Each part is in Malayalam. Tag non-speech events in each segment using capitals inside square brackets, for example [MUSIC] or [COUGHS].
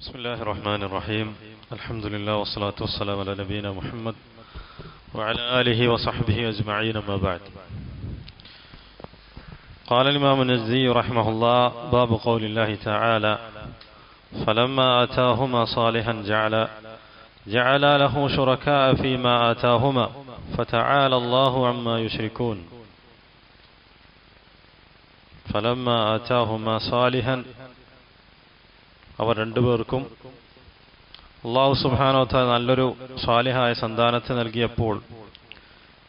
بسم الله الرحمن الرحيم. الحمد لله والصلاة والسلام على نبينا محمد وعلى آله وصحبه أجمعين ما بعد. قال الإمام النزي رحمه الله باب قول الله تعالى فلما آتاهما صالحا جعل جعل له شركاء فيما آتاهما فتعالى الله عما يشركون. فلما آتاهما صالحا അവർ രണ്ടുപേർക്കും അള്ളാഹു സുബാനോത്ത നല്ലൊരു സ്വാലിഹായ സന്താനത്തെ നൽകിയപ്പോൾ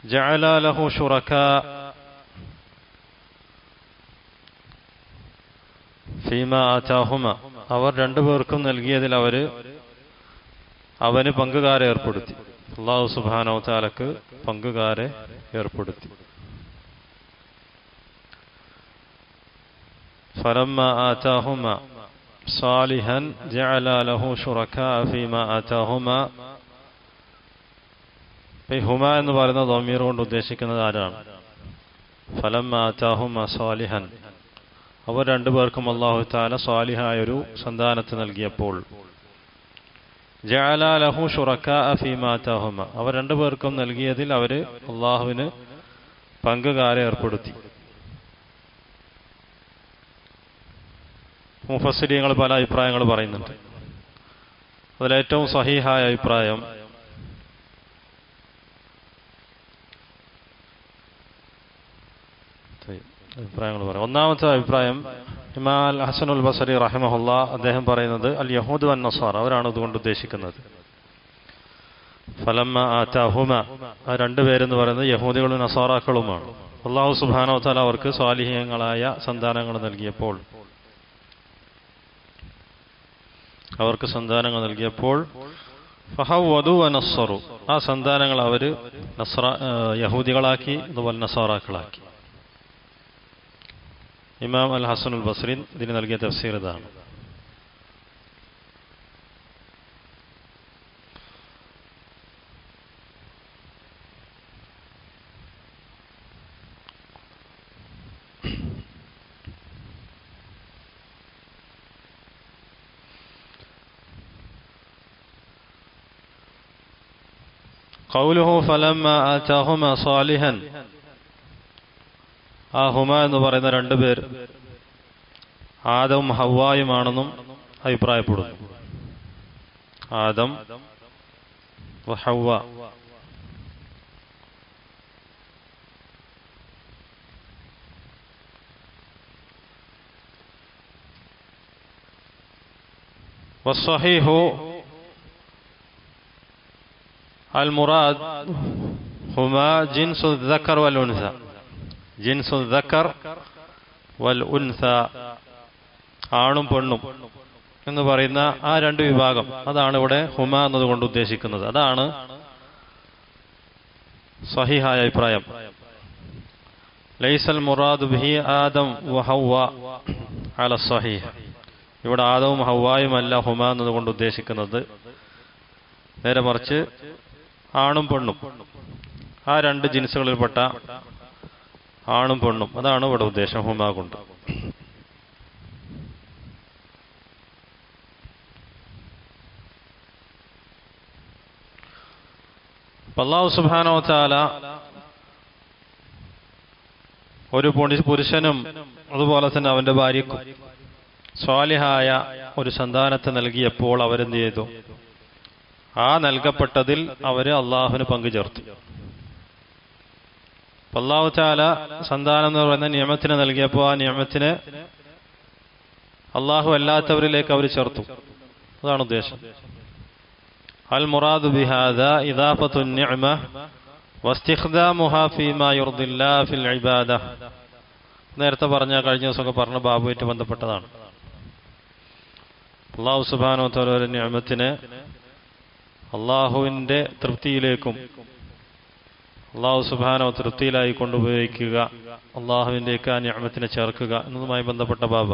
ജഅലാലഹു ഷുറക്ക ഫീമ ആചാഹുമ അവർ രണ്ടുപേർക്കും നൽകിയതിൽ അവർ അവന് പങ്കുകാരെ ഏർപ്പെടുത്തി. അള്ളാഹു സുബാനോ താലക്ക് പങ്കുകാരെ ഏർപ്പെടുത്തി. ഫലമ്മ ആചാഹുമ صالحا جعل له شركاء فيما آتاهما ഹുമ എന്ന് പറയുന്ന ദോമീർ കൊണ്ട് ഉദ്ദേശിക്കുന്നത് ആരാണ് ഫലം ആറ്റാഹുമ സ്വാലിഹൻ അവർ രണ്ടുപേർക്കും അള്ളാഹു താല സ്വാലിഹായൊരു സന്താനത്തെ നൽകിയപ്പോൾ ജഅലാലഹു ഷുറക്ക ഫീമാറ്റാഹുമ അവർ രണ്ടുപേർക്കും നൽകിയതിൽ അവർ അള്ളാഹുവിന് പങ്കുകാരെ ഏർപ്പെടുത്തി മുഫസ്സിരിയങ്ങൾ പല അഭിപ്രായങ്ങൾ പറയുന്നുണ്ട്. അതിലേറ്റവും സഹീഹായ അഭിപ്രായം അഭിപ്രായങ്ങൾ പറയാം. ഒന്നാമത്തെ അഭിപ്രായം ഇമാൽ ഹസനുൽ ബസരി റഹിമഹുല്ല അദ്ദേഹം പറയുന്നത് അൽ യഹൂദ് വൻ നസാർ അവരാണ് ഇതുകൊണ്ട് ഉദ്ദേശിക്കുന്നത്. ഫലമ്മ ആറ്റാഹുമ ആ രണ്ടുപേരെന്ന് പറയുന്നത് യഹൂദികളും നസാറാക്കളുമാണ്. അള്ളാഹു സുബാനോ താല അവർക്ക് സ്വാലിഹ്യങ്ങളായ സന്താനങ്ങൾ നൽകിയപ്പോൾ അവർക്ക് സന്താനങ്ങൾ നൽകിയപ്പോൾ ഫഹവധു നസ്സറു ആ സന്താനങ്ങൾ അവർ നസ്ര യഹൂദികളാക്കി അതുപോലെ നസാറാക്കളാക്കി ഇമാം അൽ ഹസനുൽ ബസ്രീൻ ഇതിന് നൽകിയ തഫ്സീർ ഇതാണ്. قوله فلما آتاهما സാലിഹൻ. آهما എന്ന് പറയുന്ന രണ്ടു പേർ ആദവും ഹവായുമാണെന്നും അഭിപ്രായപ്പെടുന്നു. ആദം ഹവ വസ്സഹീഹു المراد هما جنس الذكر والأنثى جنس الذكر والأنثى ആണും പെണ്ണും എന്ന് പറയുന്ന ആ രണ്ട് വിഭാഗം അതാണ് ഇവിടെ ഹുമ എന്നതുകൊണ്ട് ഉദ്ദേശിക്കുന്നത് അതാണ് സഹിഹായ അഭിപ്രായം ലൈസൽ മുറാദ് ബിഹി ആദം വഹവ അല സഹീഹ് ഇവിടെ ആദവും ഹവായുമല്ല ഹുമ എന്നതുകൊണ്ട് ഉദ്ദേശിക്കുന്നത് നേരെ മറിച്ച് ആണും പെണ്ണും. ആ രണ്ട് ജിൻസുകളിൽപ്പെട്ട ആണും പെണ്ണും. അതാണ് ഇവിടെ ഉദ്ദേശം ഹുമ കൊണ്ട് അള്ളാഹു സുബാനോ ചാല ഒരു പുരുഷനും അതുപോലെ തന്നെ അവന്റെ ഭാര്യക്കും സ്വാലിഹായ ഒരു സന്താനത്തെ നൽകിയപ്പോൾ അവരെന്ത് ചെയ്തു? ആ നൽകപ്പെട്ടതിൽ അവർ അള്ളാഹുവിന് പങ്കുചേർത്തു അള്ളാഹു ചാല സന്താനം എന്ന് പറയുന്ന നിയമത്തിന് നൽകിയപ്പോൾ ആ നിയമത്തിന് അള്ളാഹു അല്ലാത്തവരിലേക്ക് അവർ ചേർത്തു. അതാണ് ഉദ്ദേശം. അൽ മുറാദ് ബിഹാദ ഇദാഫത്തു നിഅമ ഫിൽ ഇബാദ. നേരത്തെ പറഞ്ഞ കഴിഞ്ഞ ദിവസമൊക്കെ പറഞ്ഞ ബാബുവായിട്ട് ബന്ധപ്പെട്ടതാണ്. അള്ളാഹു സുബാനോ തോലോ നിയമത്തിന് അള്ളാഹുവിൻ്റെ തൃപ്തിയിലേക്കും അള്ളാഹു സുബാനോ തൃപ്തിയിലായി കൊണ്ടുപയോഗിക്കുക അള്ളാഹുവിൻ്റെയൊക്കെ ആ ഞാമത്തിനെ ചേർക്കുക എന്നതുമായി ബന്ധപ്പെട്ട ബാബ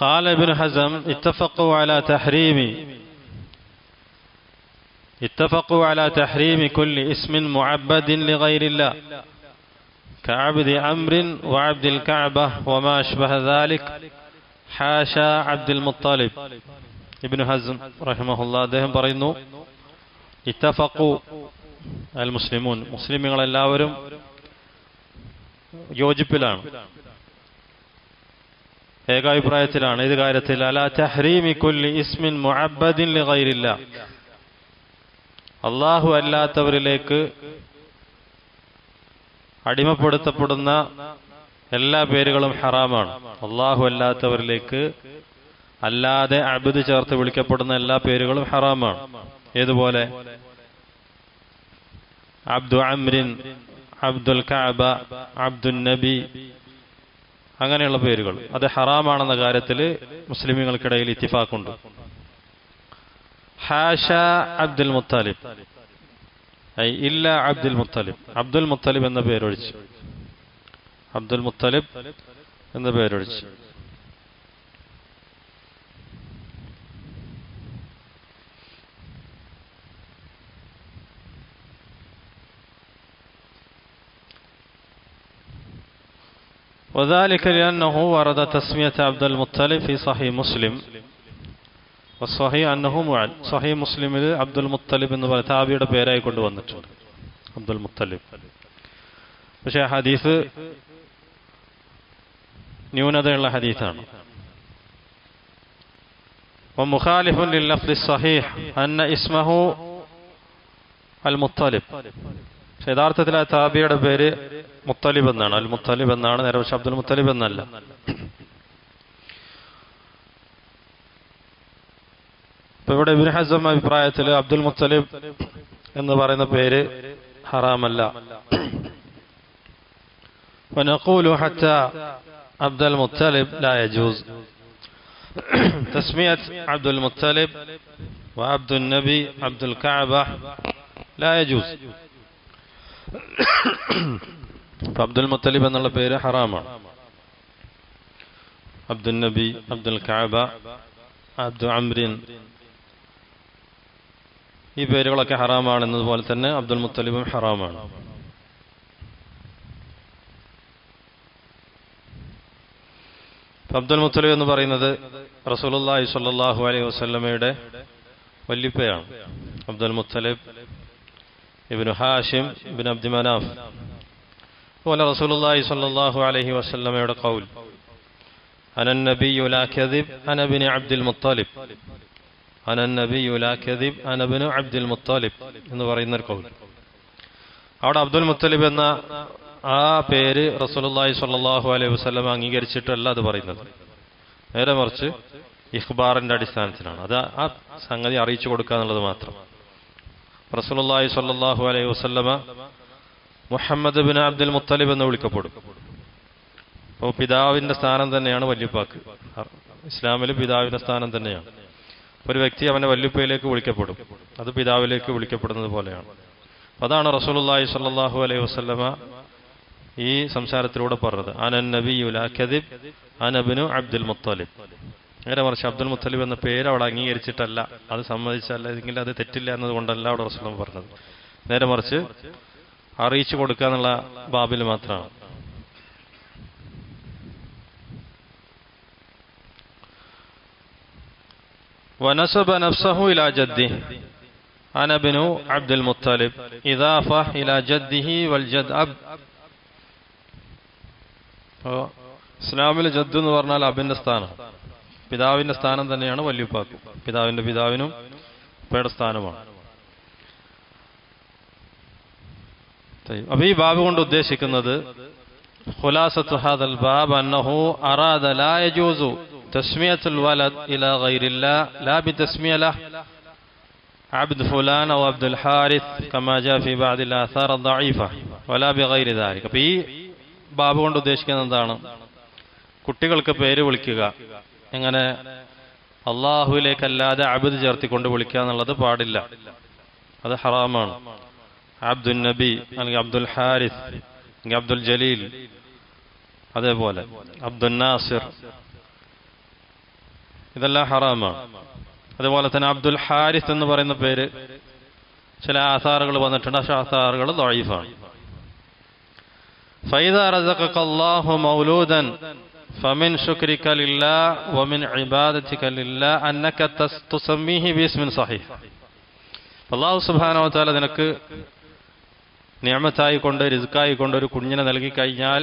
قال ابن حزم اتفقوا على تحريم اتفقوا على تحريم كل اسم معبد لغير الله كعبد أمر وعبد الكعبة وما أشبه ذلك ഹാഷ അബ്ദുൽ മുത്താലിബ് ഇബ്നു ഹസം റഹിമഹുല്ല അദ്ദേഹം പറയുന്നു ഇത്തഫഖു അൽ മുസ്ലിമൂൻ മുസ്ലിമുകളെല്ലാവരും യോജിപ്പിലാണ്. ഏകാഭിപ്രായത്തിലാണ്. ഇത് കാര്യത്തിൽ? അല തഹ്രീമി കുല്ലി ഇസ്മിൻ മുഅബ്ബദിൻ ലിഗൈരില്ല. അള്ളാഹു അല്ലാത്തവരിലേക്ക് അടിമപ്പെടുത്തപ്പെടുന്ന എല്ലാ പേരുകളും ഹറാമാണ്. അള്ളാഹു അല്ലാത്തവരിലേക്ക് അല്ലാതെ അബുദ് ചേർത്ത് വിളിക്കപ്പെടുന്ന എല്ലാ പേരുകളും ഹറാമാണ്. ഏതുപോലെ? അബ്ദു അമ്രിൻ അബ്ദുൽ കഅബ അബ്ദുൽ നബി അങ്ങനെയുള്ള പേരുകൾ. അത് ഹറാമാണെന്ന കാര്യത്തിൽ മുസ്ലിമുകൾക്കിടയിൽ ഇത്തിഫാക്കുണ്ട്. ഹാഷ അബ്ദുൽ മുത്താലിബ്. ഇല്ല അബ്ദുൽ മുത്തലിബ്. അബ്ദുൽ മുത്തലിബ് എന്ന പേരൊഴിച്ച്. അബ്ദുൽ മുത്തലിബ് എന്ന പേരൊഴിച്ച്. وذلك لأنه ورد تسمية عبد المطلب في صحيح مسلم والصحيح أنه معل صحيح مسلم അബ്ദുൽ മുത്തലിബ് എന്ന് പറയുന്ന താബിയുടെ പേരായി കൊണ്ടുവന്നിട്ടുണ്ട് അബ്ദുൽ മുത്തലിബ് പക്ഷേ ആ ഹദീസ് ന്യൂനതയുള്ള ഹദീസാണ് ومخالف لللفظ الصحيح أن اسمه المطلب പക്ഷെ യഥാർത്ഥത്തിൽ ആ താബിയുടെ പേര് മുത്തലിബ് എന്നാണ് അൽ മുത്തലിബ് എന്നാണ് നേരെ പക്ഷെ അബ്ദുൽ മുത്തലിബ് എന്നല്ല ഇപ്പൊ ഇവിടെ ഇബിൻ ഹസം അഭിപ്രായത്തിൽ അബ്ദുൽ മുത്തലിബ് എന്ന് പറയുന്ന പേര് ഹറാമല്ല ونقول حتى عبد المطلب لا يجوز تسمية عبد المطلب وعبد النبي عبد الكعبة لا يجوز [COUGHS] അബ്ദുൽ മുത്തലിബ് എന്നുള്ള പേര് ഹറാമാണ്. അബ്ദുൽ നബി അബ്ദുൽ കാബ അബ്ദുൽ അമ്രിൻ ഈ പേരുകളൊക്കെ ഹറാമാണ് എന്നതുപോലെ തന്നെ അബ്ദുൽ മുത്തലിബും ഹറാമാണ്. അബ്ദുൽ മുത്തലിബ് എന്ന് പറയുന്നത് റസൂലുള്ളാഹി സ്വല്ലല്ലാഹു അലൈഹി വസല്ലമയുടെ വല്യപ്പയാണ്. അബ്ദുൽ മുത്തലിബ് ഇബ്നു ഹാഷിം ഇബ്നു അബ്ദി മനാഫ്. അതുപോലെ റസൂലുള്ളാഹി സ്വല്ലല്ലാഹു അലൈഹി വസല്ലമയുടെ കൗൽ അന നബിയു ലാ കദിബ് അന ഇബ്നു അബ്ദുൽ മുത്തലിബ്. അന നബിയു ലാ കദിബ് അന ഇബ്നു അബ്ദുൽ മുത്തലിബ് എന്ന് പറയുന്ന ഒരു ഖൗൽ. അവിടെ അബ്ദുൽ മുത്തലിബ് എന്ന ആ പേര് റസൂലുള്ളാഹി സ്വല്ലല്ലാഹു അലൈഹി വസല്ലം അംഗീകരിച്ചിട്ടല്ല അത് പറയുന്നത്. നേരെ മറിച്ച് ഇഖ്ബാറിന്റെ അടിസ്ഥാനത്തിലാണ്. അത് ആ സംഗതി അറിയിച്ചു കൊടുക്കുക എന്നുള്ളത് മാത്രം. റസൂലുള്ളാഹി സ്വല്ലല്ലാഹു അലൈഹി വസല്ലമ മുഹമ്മദ് ബിൻ അബ്ദുൽ മുത്തലിബ് എന്ന് വിളിക്കപ്പെടും. അപ്പോൾ പിതാവിന്റെ സ്ഥാനം തന്നെയാണ് വല്യപ്പാക്ക്. ഇസ്ലാമിൽ പിതാവിന്റെ സ്ഥാനം തന്നെയാണ്. ഒരു വ്യക്തി അവന്റെ വല്യപ്പയിലേക്ക് വിളിക്കപ്പെടും. അത് പിതാവിലേക്ക് വിളിക്കപ്പെടുന്നത് പോലെയാണ്. അതാണ് റസൂലുള്ളാഹി സ്വല്ലല്ലാഹു അലൈഹി വസല്ലമ ഈ സംസാരത്തിലൂടെ പറഞ്ഞത്. അനൻ നബിയു ലാ കദിബ് അനബിനു അബ്ദുൽ മുത്തലിബ്. നേരെ മറിച്ച് അബ്ദുൽ മുത്തലിബ് എന്ന പേര് അവിടെ അംഗീകരിച്ചിട്ടല്ല അത് സമ്മതിച്ചല്ല എങ്കിൽ അത് തെറ്റില്ല എന്നതുകൊണ്ടല്ല അവിടെ റസൂലം പറഞ്ഞത് നേരെ മറിച്ച് അറിയിച്ചു കൊടുക്കുക എന്നുള്ള ബാബിൽ മാത്രമാണ് ونسب نفسه إلى جده أنا بن عبد المطلب إضافة إلى جده والجد أب ഇസ്ലാമിൽ ജദ്ദ് എന്ന് പറഞ്ഞാൽ അബിന്റെ സ്ഥാനം പിതാവിന്റെ സ്ഥാനം തന്നെയാണ് വല്യുപ്പാക്ക് പിതാവിന്റെ പിതാവിനും ഉപ്പയുടെ സ്ഥാനമാണ് അപ്പൊ ഈ ബാബ് കൊണ്ട് ഉദ്ദേശിക്കുന്നത് ഖുലാസത്ത് ഹാദൽ ബാബ് അന്നഹു അറാദ ലാ യജൂസു تسمية الولد إلى غير الله لا بتسمية له عبد فلان أو عبد الحارث كما جاء في بعض الآثار الضعيفة ولا بغير ذلك അപ്പോൾ ഈ ബാബ് കൊണ്ട് ഉദ്ദേശിക്കുന്നത് എന്താണ് കുട്ടികൾക്ക് പേര് വിളിക്കുക എങ്ങനെ അള്ളാഹുവിലേക്കല്ലാതെ അബുദ് ചേർത്തിക്കൊണ്ട് വിളിക്കുക എന്നുള്ളത് പാടില്ല. അത് ഹറാമാണ്. അബ്ദുൽ നബി അല്ലെങ്കിൽ അബ്ദുൽ ഹാരിസ് അല്ലെങ്കിൽ അബ്ദുൽ ജലീൽ അതേപോലെ. അബ്ദുൽ നാസിർ. ഇതെല്ലാം ഹറാമാണ്. അതുപോലെ തന്നെ അബ്ദുൽ ഹാരിസ് എന്ന് പറയുന്ന പേര് ചില ആസാറുകൾ വന്നിട്ടുണ്ട്. പക്ഷെ ആസാറുകൾ ദൈഫാണ് ഫൈദ റസഖ മൗലൂദൻ فمن شكرك لله ومن عبادتك لله أنك تس- تسميه باسم صحيح അള്ളാഹു സുബാനോ താല നിനക്ക് നിയമത്തായി കൊണ്ട് രിസുക്കായി കൊണ്ട് ഒരു കുഞ്ഞിനെ നൽകി കഴിഞ്ഞാൽ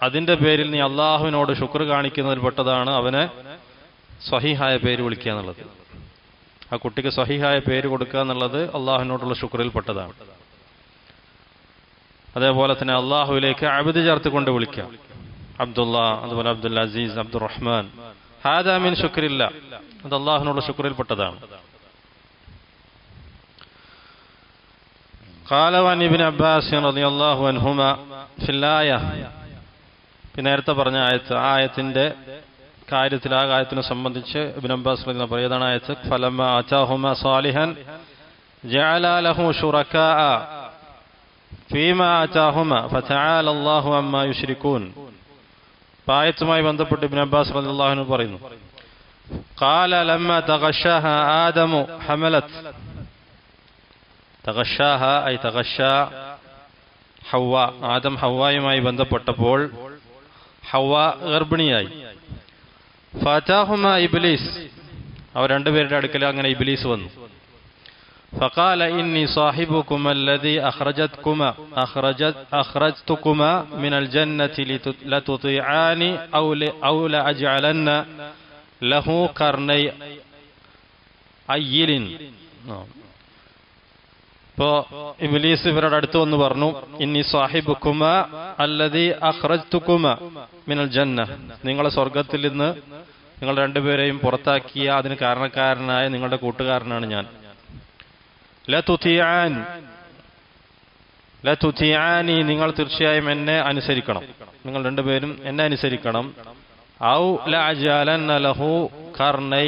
അതിന്റെ പേരിൽ നീ അള്ളാഹുവിനോട് ശുക്ർ കാണിക്കുന്നതിൽ പെട്ടതാണ് അവനെ സ്വഹീഹായ പേര് വിളിക്കുക എന്നുള്ളത് ആ കുട്ടിക്ക് സ്വഹീഹായ പേര് കൊടുക്കുക എന്നുള്ളത് അള്ളാഹുവിനോടുള്ള ശുക്രിൽ പെട്ടതാണ് അതേപോലെ തന്നെ അള്ളാഹുവിലേക്ക് അബിദ് ചേർത്ത് കൊണ്ട് വിളിക്കാം അബ്ദുള്ള അതുപോലെ അബ്ദുൽ അസീസ് അബ്ദുൾ റഹ്മാൻ ഹാദാമിൻ ശുക്രില്ല അത് അള്ളാഹുവിനോട് ശുക്രിൽ പെട്ടതാണ് قال وعن ابن عباس رضي الله عنهما في الآية പിന്നെ നേരത്തെ പറഞ്ഞ ആയത്ത് ആ ആയത്തിന്റെ കാര്യത്തിൽ ആ കാര്യത്തിനെ സംബന്ധിച്ച് ഇബ്ൻ അബ്ബാസ് റളിയല്ലാഹു അൻഹു പറയുന്നതാണ് ആയത്ത് ഫലമ്മ അതാഹുമ സാലിഹൻ ജഅല ലഹു ശുറകാഅ ഫീമാ അതാഹുമ ഫതആല അല്ലാഹു അമ്മാ യുശ്രികൂൻ ആയത്തുമായി ബന്ധപ്പെട്ട് ഇബ്ൻ അബ്ബാസ് റളിയല്ലാഹു അൻഹു പറയുന്നു قال لما تغشاها آدم حملت തകഷാഹ ഐ തകഷ ഹവ്വ ആദം ഹവ്വായുമായി ബന്ധപ്പെട്ടപ്പോൾ ഹവ്വ ഗർഭിണിയായി ഫാറ്റാഹുമ ഇബ്ലീസ് അവർ രണ്ടുപേരുടെ അടുക്കൽ അങ്ങനെ ഇബ്ലീസ് വന്നു فقال إني صاحبكما الذي أخرجتكما أخرجت أخرجتكما من الجنة لتت- لتطيعاني أو ل- أو لأجعلن له قرني أيل نعم ഇപ്പോ ഇബ്ലീസ് ഇവരുടെ അടുത്ത് വന്ന് പറഞ്ഞു ഇന്നി സാഹിബുക്കുമ അല്ലതി അഖ്റജ്തുക്കുമ മിനൽ ജന്ന നിങ്ങളെ സ്വർഗത്തിൽ നിന്ന് നിങ്ങൾ രണ്ടുപേരെയും പുറത്താക്കിയ അതിന് കാരണക്കാരനായ നിങ്ങളുടെ കൂട്ടുകാരനാണ് ഞാൻ ലതുതിയാൻ ലതുതീആനി നിങ്ങൾ തീർച്ചയായും എന്നെ അനുസരിക്കണം. നിങ്ങൾ രണ്ടുപേരും എന്നെ അനുസരിക്കണം. ഔ ലഅജാലൻ ലഹു കർണൈ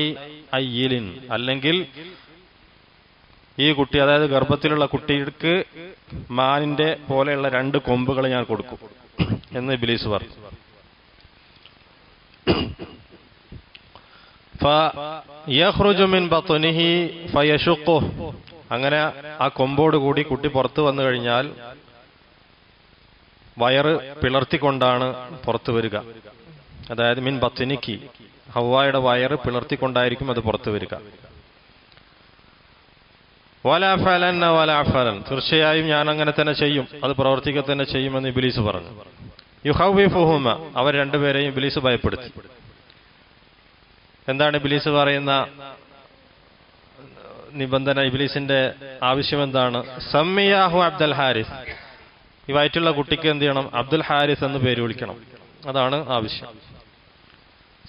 അയ്യിലിൻ. അല്ലെങ്കിൽ ഈ കുട്ടി അതായത് ഗർഭത്തിലുള്ള കുട്ടിക്ക് മാനിന്റെ പോലെയുള്ള രണ്ട് കൊമ്പുകൾ ഞാൻ കൊടുക്കും എന്ന് ഇബിലീസ് പറഞ്ഞു فيخرج മിൻ ബത്നിഹി ഫയശുഖുഹ് അങ്ങനെ ആ കൊമ്പോട് കൂടി കുട്ടി പുറത്തു വന്നു കഴിഞ്ഞാൽ വയറ് പിളർത്തിക്കൊണ്ടാണ് പുറത്തു വരിക. അതായത് മിൻ ബത്തിനിക്ക് ഹവ്വായുടെ വയറ് പിളർത്തിക്കൊണ്ടായിരിക്കും അത് പുറത്തു വരിക. വലാഫലൻ വലാഫലൻ തീർച്ചയായും ഞാൻ അങ്ങനെ തന്നെ ചെയ്യും. അത് പ്രവർത്തിക്കുക തന്നെ ചെയ്യുമെന്ന് ഇബിലീസ് പറഞ്ഞു. യുഹവിഫുഹുമ അവർ രണ്ടുപേരെയും ഇബിലീസ് ഭയപ്പെടുത്തി. എന്താണ് ഇബിലീസ് പറയുന്ന നിബന്ധന ഇബിലീസിന്റെ ആവശ്യം എന്താണ് സമ്മിയാഹു അബ്ദുൽ ഹാരിസ്. ഈ വയറ്റുള്ള കുട്ടിക്ക് എന്ത് ചെയ്യണം? അബ്ദുൽ ഹാരിസ് എന്ന് പേര് വിളിക്കണം. അതാണ് ആവശ്യം.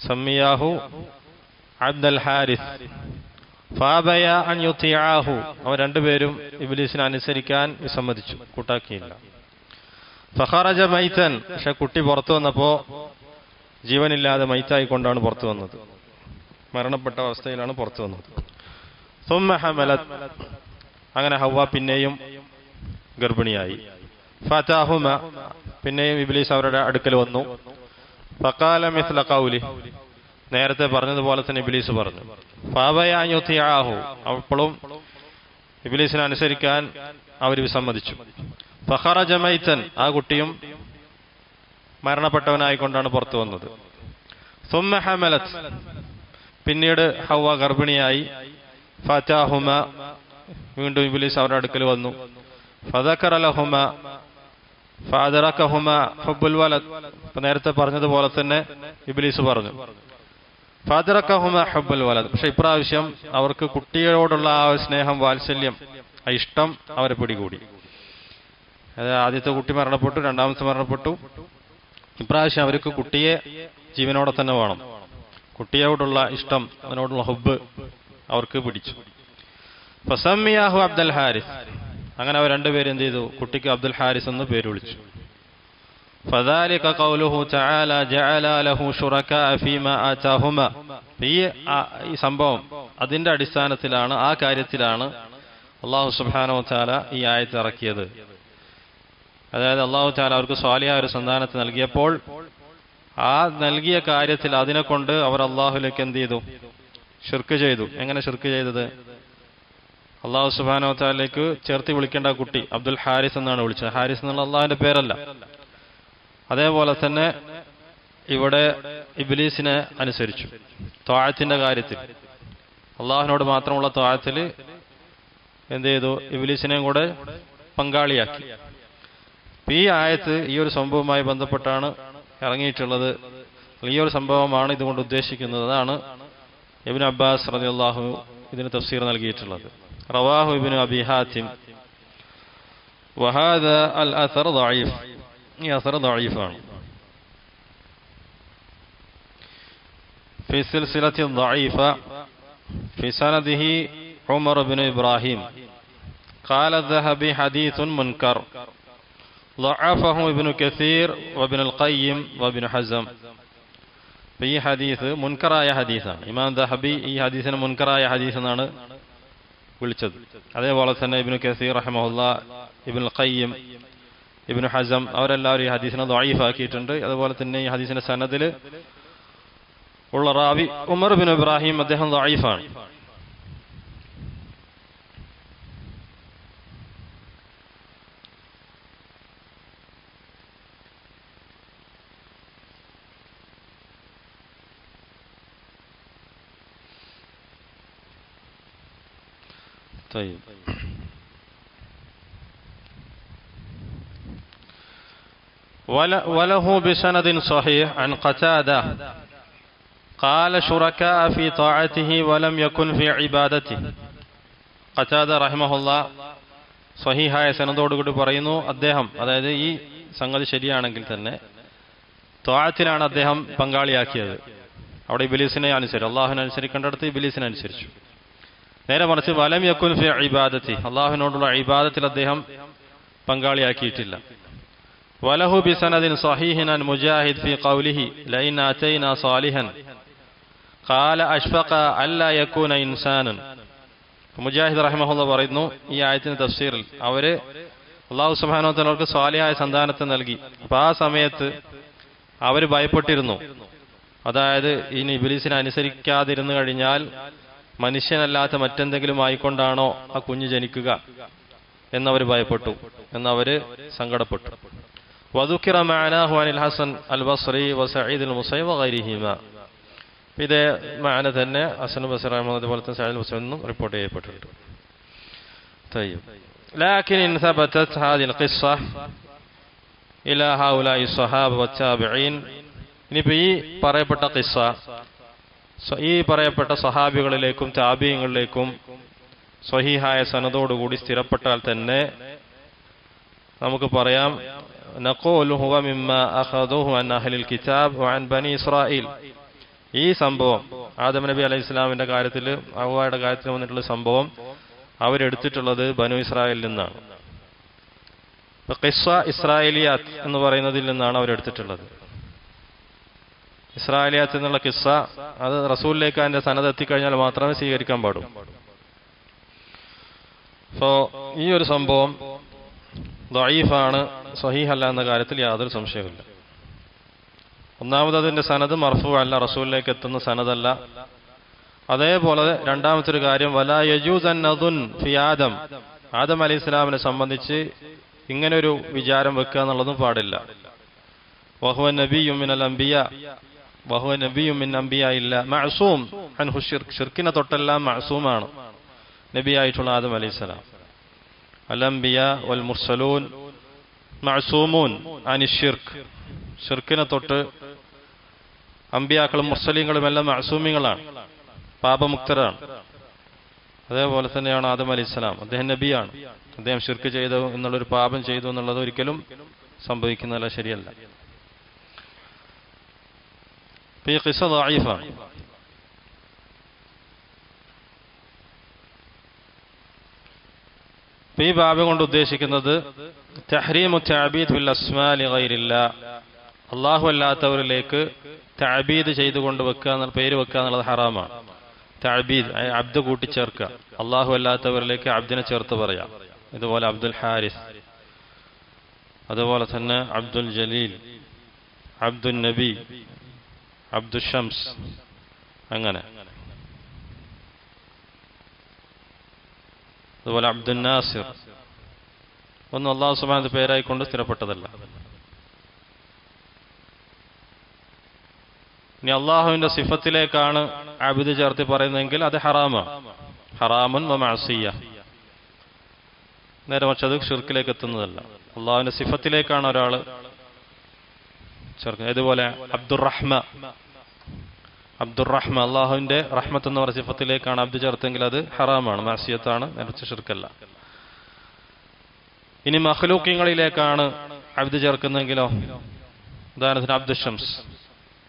സമ്മിയാഹു അബ്ദുൽ ഹാരിസ്. ഫാബയ അൻ യുത്തിയാഹു അവർ രണ്ടുപേരും ഇബിലീസിനെ അനുസരിക്കാൻ വിസമ്മതിച്ചു. കൂട്ടാക്കിയില്ല. ഫഹറജ മൈത്തൻ പക്ഷെ കുട്ടി പുറത്തു വന്നപ്പോ ജീവനില്ലാതെ മൈത്തായിക്കൊണ്ടാണ് പുറത്തു വന്നത്. മരണപ്പെട്ട അവസ്ഥയിലാണ് പുറത്തു വന്നത്. ഹമലത് അങ്ങനെ ഹവ പിന്നെയും ഗർഭിണിയായി. ഫതാഹുമ. പിന്നെയും ഇബ്ലീസ് അവരുടെ അടുക്കൽ വന്നു. ഫക്കാല മിസ്ല കൗലി നേരത്തെ പറഞ്ഞതുപോലെ തന്നെ ഇബ്ലീസ് പറഞ്ഞു. ഫാബയാഹു അപ്പോഴും ഇബ്ലീസിനെ അനുസരിക്കാൻ അവർ വിസമ്മതിച്ചു. ഫഹറ ജമൈത്തൻ ആ കുട്ടിയും മരണപ്പെട്ടവനായിക്കൊണ്ടാണ് പുറത്തു വന്നത്. സുമ്മ ഹമലത്ത്. പിന്നീട് ഹവ ഗർഭിണിയായി. ഫറ്റാഹുമ വീണ്ടും ഇബിലീസ് അവരുടെ അടുക്കൽ വന്നു. ഫതക്കറലഹുമ ഫാദറക്കഹുമ. ഹുബുൽ വലത് നേരത്തെ പറഞ്ഞതുപോലെ തന്നെ ഇബിലീസ് പറഞ്ഞു. ഫാദറക്കഹുമ ഹുബുൽ വലത് പക്ഷെ ഇപ്രാവശ്യം അവർക്ക് കുട്ടികളോടുള്ള ആ സ്നേഹം വാത്സല്യം ആ ഇഷ്ടം അവരെ പിടികൂടി. അതായത് ആദ്യത്തെ കുട്ടി മരണപ്പെട്ടു രണ്ടാമത്തെ മരണപ്പെട്ടു. ഇപ്രാവശ്യം അവർക്ക് കുട്ടിയെ ജീവനോടെ തന്നെ വേണം. കുട്ടിയോടുള്ള ഇഷ്ടം അതിനോടുള്ള ഹുബ് അവർക്ക് പിടിച്ചു ഫസമ്മിയാഹു അബ്ദുൽ ഹാരിസ് അങ്ങനെ അവർ രണ്ടുപേരും എന്ത് ചെയ്തു കുട്ടിക്ക് അബ്ദുൽ ഹാരിസ് എന്ന് പേര് വിളിച്ചു فذلك قوله تعالى جعل له شركاء فيما آتاهما ഈ ആ- ഈ സംഭവം അതിന്റെ അടിസ്ഥാനത്തിലാണ് ആ കാര്യത്തിലാണ് അള്ളാഹു സുബ്ഹാനഹു വതആല ഈ ആയത്ത് ഇറക്കിയത് അതായത് അള്ളാഹു താല അവർക്ക് സ്വാലിയ ഒരു സന്താനത്തെ നൽകിയപ്പോൾ ആ നൽകിയ കാര്യത്തിൽ അതിനെ കൊണ്ട് അവർ അള്ളാഹുലേക്ക് എന്ത് ചെയ്തു ഷിർക്ക് ചെയ്തു. എങ്ങനെ ഷിർക്ക് ചെയ്തത്? അള്ളാഹു സുബാനോ താലേക്ക് ചേർത്തി വിളിക്കേണ്ട കുട്ടി അബ്ദുൽ ഹാരിസ് എന്നാണ് വിളിച്ചത്. ഹാരിസ് എന്നുള്ള അള്ളാഹിന്റെ പേരല്ല. അതേപോലെ തന്നെ ഇവിടെ ഇബിലീസിനെ അനുസരിച്ചു. ത്വാഴത്തിന്റെ കാര്യത്തിൽ. അള്ളാഹിനോട് മാത്രമുള്ള ത്വാഴത്തിൽ എന്ത് ചെയ്തു? ഇബിലീസിനെയും കൂടെ പങ്കാളിയാക്കി. ഈ ആയത്ത് ഈ ഒരു സംഭവവുമായി ബന്ധപ്പെട്ടാണ് ഇറങ്ങിയിട്ടുള്ളത്. ഈ ഒരു സംഭവമാണ് ഇതുകൊണ്ട് ഉദ്ദേശിക്കുന്നത്. അതാണ് ഇബിൻ അബ്ബാസ് റതി അള്ളാഹു ഇതിന് തഫ്സീർ നൽകിയിട്ടുള്ളത് റവാഹു ഇബിൻ അബി ഹാത്തിം വഹാദ അൽ അസർ ദഈഫ് ഈ അസർ ദഈഫാണ് في سلسلة ضعيفة في سنده عمر بن إبراهيم قال الذهبي حديث منكر ضعفه ابن كثير وابن القيم وابن حزم ഈ ഹദീസ് മുൻകറായ ഹദീസാണ്. ഇമാം ദഹബി ഈ ഹദീസിനെ മുൻകറായ ഹദീസ് എന്നാണ് വിളിച്ചത്. അതേപോലെ തന്നെ ഇബിനു കസീർ റഹമുല്ല ഇബിൻ ഖയ്യം ഇബിനു ഹസം അവരെല്ലാവരും ഈ ഹദീസിനെ ദ്വായിഫാക്കിയിട്ടുണ്ട് അതുപോലെ തന്നെ ഈ ഹദീസിന്റെ സനദിൽ ഉള്ള റാവി ഉമർ ബിൻ ഇബ്രാഹിം അദ്ദേഹം ദ്വായിഫാണ് طيب ول- وله بسند صحيح عن قتادة قال شركاء في طاعته ولم يكن في عبادته قتادة رحمه الله സ്വഹീഹായ സനദോടുകൂടി പറയുന്നു അദ്ദേഹം അതായത് ഈ സംഗതി ശരിയാണെങ്കിൽ തന്നെ ത്വാഴത്തിലാണ് അദ്ദേഹം പങ്കാളിയാക്കിയത് അവിടെ ഇബിലീസിനെ അനുസരിച്ചു അള്ളാഹുവിനെ അനുസരിക്കേണ്ടടുത്ത് ഇബിലീസിനെ അനുസരിച്ചു നേരെ മറിച്ച് വലം യക്കുൻ ഫി ഇബാദത്തി. അള്ളാഹുവിനോടുള്ള ഇബാദത്തിൽ അദ്ദേഹം പങ്കാളിയാക്കിയിട്ടില്ല. വലഹു ബിസനദിൻ സഹീഹിനൻ മുജാഹിദ് ഫി ഖൗലിഹി ലൈൻ അതൈന സാലിഹൻ. ഖാല അഷ്ഫഖ അല്ല യകൂന ഇൻസാനൻ. മുജാഹിദ് റഹിമഹുല്ല പറയുന്നു ഈ ആയത്തിന് തഫ്സീറിൽ അവർ അള്ളാഹു സുബ്ഹാനഹു സ്വാലിയായ സന്താനത്തെ നൽകി. അപ്പൊ ആ സമയത്ത് അവർ ഭയപ്പെട്ടിരുന്നു. അതായത് ഇനി ഇബ്ലീസിനെ അനുസരിക്കാതിരുന്നു കഴിഞ്ഞാൽ മനുഷ്യനല്ലാത്ത മറ്റെന്തെങ്കിലും ആയിക്കൊണ്ടാണോ ആ കുഞ്ഞ് ജനിക്കുക എന്നവർ ഭയപ്പെട്ടു എന്നവര് സങ്കടപ്പെട്ടു വധുക്കിറ മാനാഹു അനിൽ ഹസൻ അൽ ബസ്രി വസഈദ് അൽ മുസൈബ് വഗൈരിഹിമ ഇതേ മാന തന്നെ ഹസൻ ബസ്രി അതുപോലെ തന്നെ സഈദ് മുസൈബ് എന്നും റിപ്പോർട്ട് ചെയ്യപ്പെട്ടിട്ടുണ്ട് طيب لكن إن ثبتت هذه القصة إلى هؤلاء الصحابة والتابعين ഇനിയിപ്പോൾ ഈ പറയപ്പെട്ട കിസ്സ സ- ഈ പറയപ്പെട്ട സഹാബികളിലേക്കും താബീയങ്ങളിലേക്കും സ്വഹീഹായ സനതോടുകൂടി സ്ഥിരപ്പെട്ടാൽ തന്നെ നമുക്ക് പറയാം നഖൂലു ഹുവ അൻ അഹ്ലിൽ ബനി ഇസ്രായീൽ ഈ സംഭവം ആദം നബി അലൈഹി ഇസ്ലാമിന്റെ കാര്യത്തിൽ അവയുടെ കാര്യത്തിൽ വന്നിട്ടുള്ള സംഭവം അവരെടുത്തിട്ടുള്ളത് ബനു ഇസ്രായേലിൽ നിന്നാണ്. ഖിസ്സ ഇസ്രായേലിയാത്ത് എന്ന് പറയുന്നതിൽ നിന്നാണ് അവരെടുത്തിട്ടുള്ളത്. ഇസ്രായേലിയാത്ത് എന്നുള്ള കിസ്സ അത് റസൂലിലേക്ക് അതിന്റെ സനത് എത്തിക്കഴിഞ്ഞാൽ മാത്രമേ സ്വീകരിക്കാൻ പാടൂ സോ ഈ ഒരു സംഭവം ദൈഫാണ് സഹീഹല്ല എന്ന കാര്യത്തിൽ യാതൊരു സംശയവുമില്ല. ഒന്നാമത് അതിന്റെ സനത് മർഫു അല്ല റസൂലിലേക്ക് എത്തുന്ന സനതല്ല അതേപോലെ രണ്ടാമത്തെ ഒരു കാര്യം വല യജൂസ് ഫി ആദം. ആദം അലി ഇസ്ലാമിനെ സംബന്ധിച്ച് ഇങ്ങനെ ഒരു വിചാരം വെക്കുക എന്നുള്ളതും പാടില്ല. വഹുവ നബിയും മിനൽ അംബിയ. വഹുവ നബിയും മിൻ അംബിയ ഇല്ല മഅസൂം. അൻഹു ഷിർക്ക് ഷിർക്കിനെ തൊട്ടെല്ലാം മഅസൂമാണ്. നബിയായിട്ടുള്ള ആദം അലൈഹി സ്വലാം. അലംബിയ വൽ മുർസലൂൻ. മഅസൂമൂൻ. അനി ഷിർക്ക് ഷിർക്കിനെ തൊട്ട് അമ്പിയാക്കളും മുർസലീങ്ങളും എല്ലാം മഅസൂമികളാണ്. പാപമുക്തരാണ്. അതേപോലെ തന്നെയാണ് ആദം അലി ഇസ്ലാം അദ്ദേഹം നബിയാണ്. അദ്ദേഹം ഷിർക്ക് ചെയ്തു എന്നുള്ളൊരു പാപം ചെയ്തു എന്നുള്ളത് ഒരിക്കലും സംഭവിക്കുന്നതല്ല ശരിയല്ല. ഇപ്പൊ ഈ ഖിസ ദഈഫാണ് ഇപ്പൊ ഈ ബാബ് കൊണ്ട് ഉദ്ദേശിക്കുന്നത് തഹ്രീമു തഅബീദ് ബിൽ അസ്മാലി ഗൈരില്ലാ. അള്ളാഹു അല്ലാത്തവരിലേക്ക് തഅബീദ് ചെയ്തുകൊണ്ട് വെക്കുക എന്നുള്ള പേര് വെക്കുക എന്നുള്ളത് ഹറാമാണ്. തഅബീദ് അബ്ദ് കൂട്ടിച്ചേർക്കുക. അള്ളാഹു അല്ലാത്തവരിലേക്ക് അബ്ദിനെ ചേർത്ത് പറയാം. ഇതുപോലെ അബ്ദുൽ ഹാരിസ് അതുപോലെ തന്നെ അബ്ദുൽ ജലീൽ അബ്ദുൽ നബി അബ്ദുൽ ഷംസ് അങ്ങനെ. അതുപോലെ അബ്ദുൽ നാസിർ ഒന്നും അള്ളാഹു സുബാന്റെ പേരായിക്കൊണ്ട് സ്ഥിരപ്പെട്ടതല്ല. ഇനി അള്ളാഹുവിന്റെ സിഫത്തിലേക്കാണ് അബിദ് ചേർത്ത് പറയുന്നതെങ്കിൽ അത് ഹറാമാണ് ഹറാമുൻ മാസിയ നേരെ മറിച്ച് അത് ഷിർക്കിലേക്ക് എത്തുന്നതല്ല അള്ളാഹുവിന്റെ സിഫത്തിലേക്കാണ് ഒരാൾ ചേർക്കുന്നത് ഇതുപോലെ അബ്ദുറഹ്മ. അബ്ദുറഹ്മ അള്ളാഹുവിന്റെ റഹ്മത്ത് എന്ന് പറഞ്ഞ സിഫത്തിലേക്കാണ് അബ്ദു ചേർത്തെങ്കിൽ അത് ഹറാമാണ് മാസിയത്താണ് നേരത്തെ ഷിർക്കല്ല ഇനി മഹ്ലൂക്കിങ്ങളിലേക്കാണ് അബ്ദു ചേർക്കുന്നെങ്കിലോ ഉദാഹരണത്തിന് അബ്ദു ഷംസ്.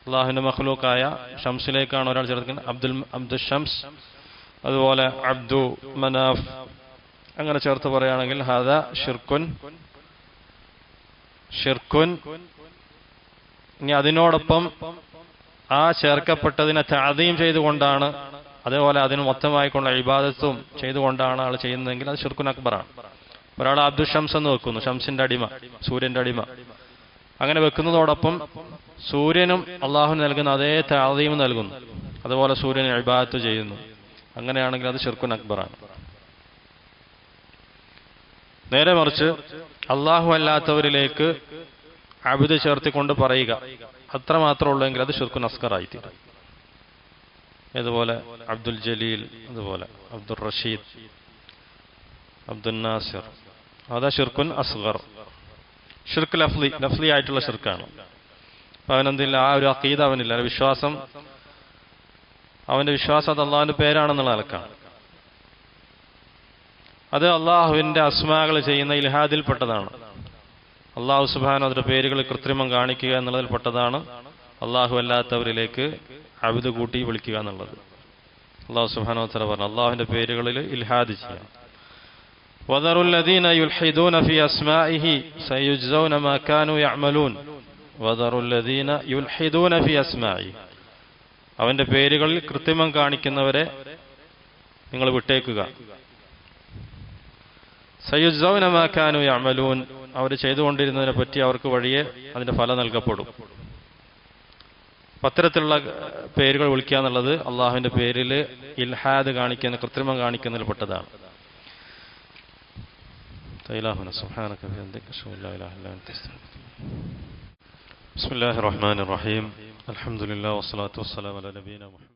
അള്ളാഹുവിന്റെ മഹ്ലൂക്കായ ഷംസിലേക്കാണ് ഒരാൾ ചേർക്കുന്നത് അബ്ദുൽ അബ്ദു ഷംസ്. അതുപോലെ അബ്ദു മനാഫ്. അങ്ങനെ ചേർത്ത് പറയുകയാണെങ്കിൽ ഹദ ഷിർക്കുൻ ഷിർക്കുൻ ഇനി അതിനോടൊപ്പം ആ ചേർക്കപ്പെട്ടതിനെ താതീം ചെയ്തുകൊണ്ടാണ് അതേപോലെ അതിന് മൊത്തമായിക്കൊണ്ട ഇബാദത്തും ചെയ്തുകൊണ്ടാണ് ആൾ ചെയ്യുന്നതെങ്കിൽ അത് ഷിർക്കുൻ അക്ബറാണ്. ഒരാൾ അബ്ദുൽ ഷംസ് എന്ന് വെക്കുന്നു ഷംസിന്റെ അടിമ സൂര്യന്റെ അടിമ. അങ്ങനെ വെക്കുന്നതോടൊപ്പം സൂര്യനും അള്ളാഹു നൽകുന്ന അതേ താതീം നൽകുന്നു. അതുപോലെ സൂര്യൻ ഇബാദത്ത് ചെയ്യുന്നു. അങ്ങനെയാണെങ്കിൽ അത് ഷിർക്കുൻ അക്ബറാണ്. നേരെ മറിച്ച് അള്ളാഹു അല്ലാത്തവരിലേക്ക് അബിദ് ചേർത്തിക്കൊണ്ട് പറയുക. അത്ര മാത്രമേ ഉള്ളെങ്കിൽ അത് ഷിർക്കു നസ്കറായി തീരും ഇതുപോലെ അബ്ദുൽ ജലീൽ അതുപോലെ അബ്ദുൽ റഷീദ് അബ്ദുൽ നാസിർ അതാ ഷിർക്കുൻ അസ്ഗർ. ഷിർക്ക് ലഫ്ലി ലഫ്ലി ആയിട്ടുള്ള ഷിർക്കാണ് അപ്പൊ അവനെന്തില്ല ആ ഒരു അക്കീത അവനില്ല. വിശ്വാസം അവന്റെ വിശ്വാസം അത് അള്ളാഹുവിന്റെ പേരാണെന്നുള്ള നിലക്കാണ്. അത് അള്ളാഹുവിന്റെ അസ്മാകൾ ചെയ്യുന്ന ഇൽഹാദിൽപ്പെട്ടതാണ്. അള്ളാഹു സുബാൻ അതിന്റെ പേരുകൾ കൃത്രിമം കാണിക്കുക എന്നുള്ളതിൽപ്പെട്ടതാണ് അള്ളാഹു അല്ലാത്തവരിലേക്ക് അവിത് കൂട്ടി വിളിക്കുക എന്നുള്ളത് അള്ളാഹു സുബാനോ തല പറഞ്ഞു അള്ളാഹുവിന്റെ പേരുകളിൽ ഇൽഹാദ് ചെയ്യാം وذروا الذين يلحدون في أسمائه سيجزون ما كانوا يعملون وذروا الذين يلحدون في أسمائه അവന്റെ പേരുകളിൽ കൃത്രിമം കാണിക്കുന്നവരെ നിങ്ങൾ വിട്ടേക്കുക സയുജൗനമാക്കാനു യമലൂൻ അവർ ചെയ്തുകൊണ്ടിരുന്നതിനെ പറ്റി അവർക്ക് വഴിയെ അതിന്റെ ഫലം നൽകപ്പെടും. പത്തരത്തിലുള്ള പേരുകൾ വിളിക്കുക എന്നുള്ളത് അള്ളാഹുവിന്റെ പേരിൽ ഇൽഹാദ് കാണിക്കുന്ന കൃത്രിമം കാണിക്കുന്നതിൽ പെട്ടതാണ്. ബിസ്മില്ലാഹിർ റഹീം. അൽഹംദുലില്ലാഹി വസ്സലാത്തു വസ്സലാമു അലാ നബീന മുഹമ്മദ്